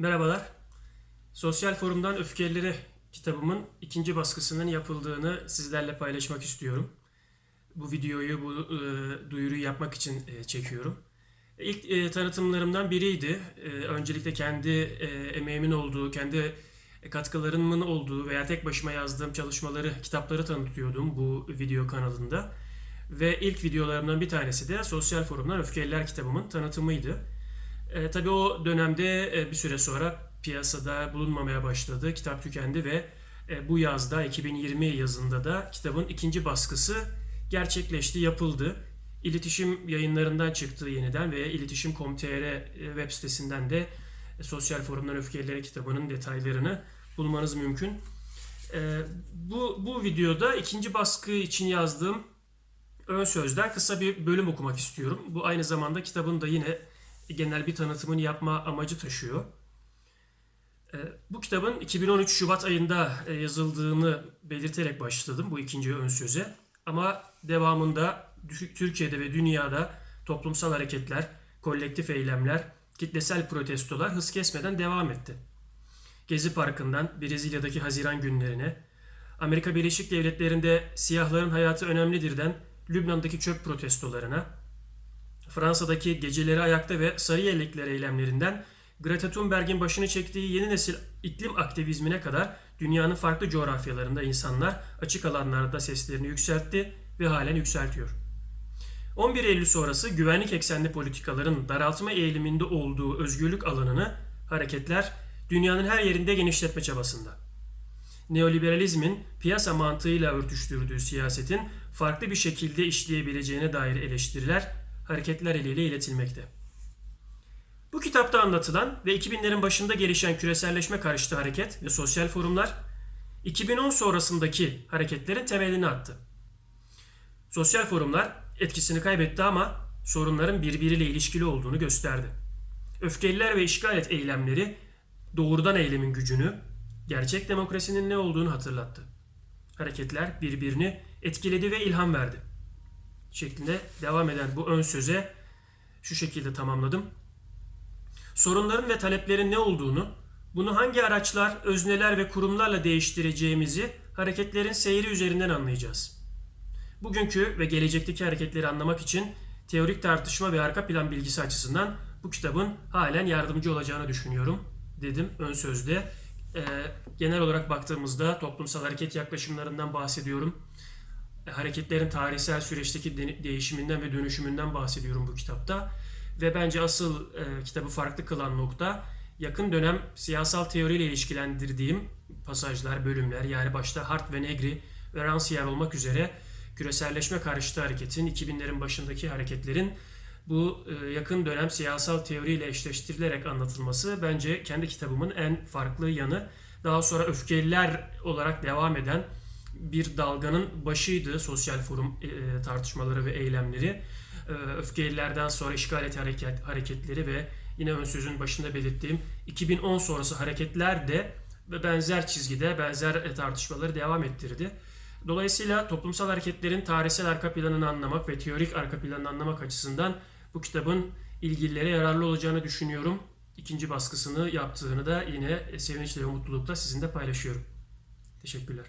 Merhabalar. Sosyal Forum'dan Öfkeleri kitabımın ikinci baskısının yapıldığını sizlerle paylaşmak istiyorum. Bu videoyu, bu e, duyuruyu yapmak için e, çekiyorum. İlk e, tanıtımlarımdan biriydi. E, öncelikle kendi e, emeğimin olduğu, kendi katkılarımın olduğu veya tek başıma yazdığım çalışmaları, kitapları tanıtıyordum bu video kanalında. Ve ilk videolarımdan bir tanesi de Sosyal Forum'dan Öfkeliler kitabımın tanıtımıydı. E, tabii o dönemde e, bir süre sonra piyasada bulunmamaya başladı. Kitap tükendi ve e, bu yazda 2020 yazında da kitabın ikinci baskısı gerçekleşti, yapıldı. İletişim yayınlarından çıktı yeniden ve iletişim.com.tr web sitesinden de e, Sosyal Forumdan Öfkelileri kitabının detaylarını bulmanız mümkün. E, bu, bu videoda ikinci baskı için yazdığım ön sözden kısa bir bölüm okumak istiyorum. Bu aynı zamanda kitabın da yine genel bir tanıtımını yapma amacı taşıyor. Ee, Bu kitabın 2013 Şubat ayında e, yazıldığını belirterek başladım bu ikinci ön söze. Ama devamında Tü- Türkiye'de ve dünyada toplumsal hareketler, kolektif eylemler, kitlesel protestolar hız kesmeden devam etti. Gezi Parkı'ndan Brezilya'daki Haziran günlerine, Amerika Birleşik Devletleri'nde siyahların hayatı önemlidirden Lübnan'daki çöp protestolarına, Fransa'daki geceleri ayakta ve sarı yelekler eylemlerinden Greta Thunberg'in başını çektiği yeni nesil iklim aktivizmine kadar dünyanın farklı coğrafyalarında insanlar açık alanlarda seslerini yükseltti ve halen yükseltiyor. 11 Eylül sonrası güvenlik eksenli politikaların daraltma eğiliminde olduğu özgürlük alanını hareketler dünyanın her yerinde genişletme çabasında. Neoliberalizmin piyasa mantığıyla örtüştürdüğü siyasetin farklı bir şekilde işleyebileceğine dair eleştiriler hareketler eliyle iletilmekte. Bu kitapta anlatılan ve 2000'lerin başında gelişen küreselleşme karşıtı hareket ve sosyal forumlar 2010 sonrasındaki hareketlerin temelini attı. Sosyal forumlar etkisini kaybetti ama sorunların birbiriyle ilişkili olduğunu gösterdi. Öfkeliler ve işgal et eylemleri doğrudan eylemin gücünü, gerçek demokrasinin ne olduğunu hatırlattı. Hareketler birbirini etkiledi ve ilham verdi. Şeklinde devam eden bu ön söze şu şekilde tamamladım. Sorunların ve taleplerin ne olduğunu, bunu hangi araçlar, özneler ve kurumlarla değiştireceğimizi hareketlerin seyri üzerinden anlayacağız. Bugünkü ve gelecekteki hareketleri anlamak için teorik tartışma ve arka plan bilgisi açısından bu kitabın halen yardımcı olacağını düşünüyorum dedim ön sözde. Ee, genel olarak baktığımızda toplumsal hareket yaklaşımlarından bahsediyorum. E, Hareketlerin tarihsel süreçteki de- değişiminden ve dönüşümünden bahsediyorum bu kitapta. Ve bence asıl e, kitabı farklı kılan nokta yakın dönem siyasal teoriyle ilişkilendirdiğim pasajlar, bölümler yani başta Hart ve Negri ve Rancière olmak üzere küreselleşme karşıtı hareketin, 2000'lerin başındaki hareketlerin bu e, yakın dönem siyasal teoriyle eşleştirilerek anlatılması bence kendi kitabımın en farklı yanı. Daha sonra öfkeliler olarak devam eden bir dalganın başıydı sosyal forum e, tartışmaları ve eylemleri. E, öfkelilerden sonra işgal et hareket, hareketleri ve yine ön sözün başında belirttiğim 2010 sonrası hareketler de ve benzer çizgide benzer e, tartışmaları devam ettirdi. Dolayısıyla toplumsal hareketlerin tarihsel arka planını anlamak ve teorik arka planını anlamak açısından bu kitabın ilgililere yararlı olacağını düşünüyorum. İkinci baskısını yaptığını da yine sevinçle ve mutlulukla sizinle paylaşıyorum. Teşekkürler.